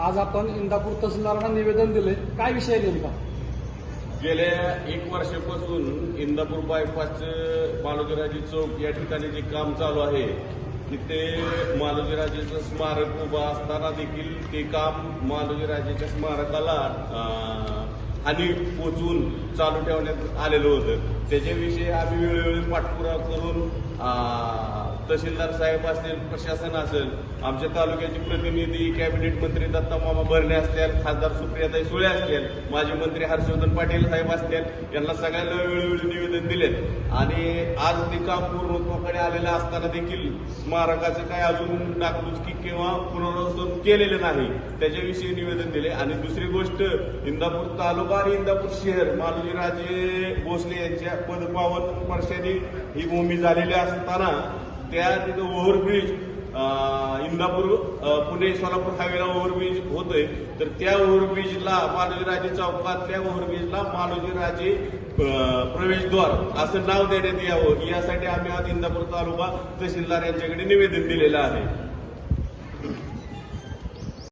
आज आपण इंदापूर तहसीलदारांना निवेदन दिले काय विषय आहे नेमका? गेल्या एक वर्षापासून इंदापूर बायपासचं मालोजीराजे चौक या ठिकाणी जे काम चालू आहे तिथे मालोजीराजेचं स्मारक उभं असताना देखील ते काम मालोजीराजेच्या स्मारकाला आणि हानी पोचवून चालू ठेवण्यात आलेलं होतं. त्याच्याविषयी आम्ही वेळोवेळी पाठपुरावा करून तहसीलदार साहेब असतील प्रशासन असेल आमच्या तालुक्याचे प्रतिनिधी कॅबिनेट मंत्री दत्ता मामा भरणे असतील खासदार सुप्रियाताई सुळे असतील माजी मंत्री हर्षवर्धन पाटील साहेब असतील यांना सगळ्यांना वेळोवेळी निवेदन दिले आणि आज ते काम पूर्णत्वाकडे आलेलं असताना देखील स्मारकाचं काय अजून डागडुचकी किंवा पुनर्वसन केलेलं नाही त्याच्याविषयी निवेदन दिले. आणि दुसरी गोष्ट इंदापूर तालुका आणि इंदापूर शहर मालोजीराजे भोसले यांच्या पदपावन वर्षांनी ही भूमी झालेली असताना त्या तिथं ओव्हरब्रिज इंदापूर पुणे सोलापूर हायवेला ओव्हरब्रिज होतोय. तर त्या ओव्हरब्रिजला मालोजीराजे चौकातल्या ओव्हरब्रिजला मालोजीराजे प्रवेशद्वार असं नाव देण्यात यावं. यासाठी आम्ही आज इंदापूर तालुका तहसीलदार यांच्याकडे निवेदन दिलेलं आहे.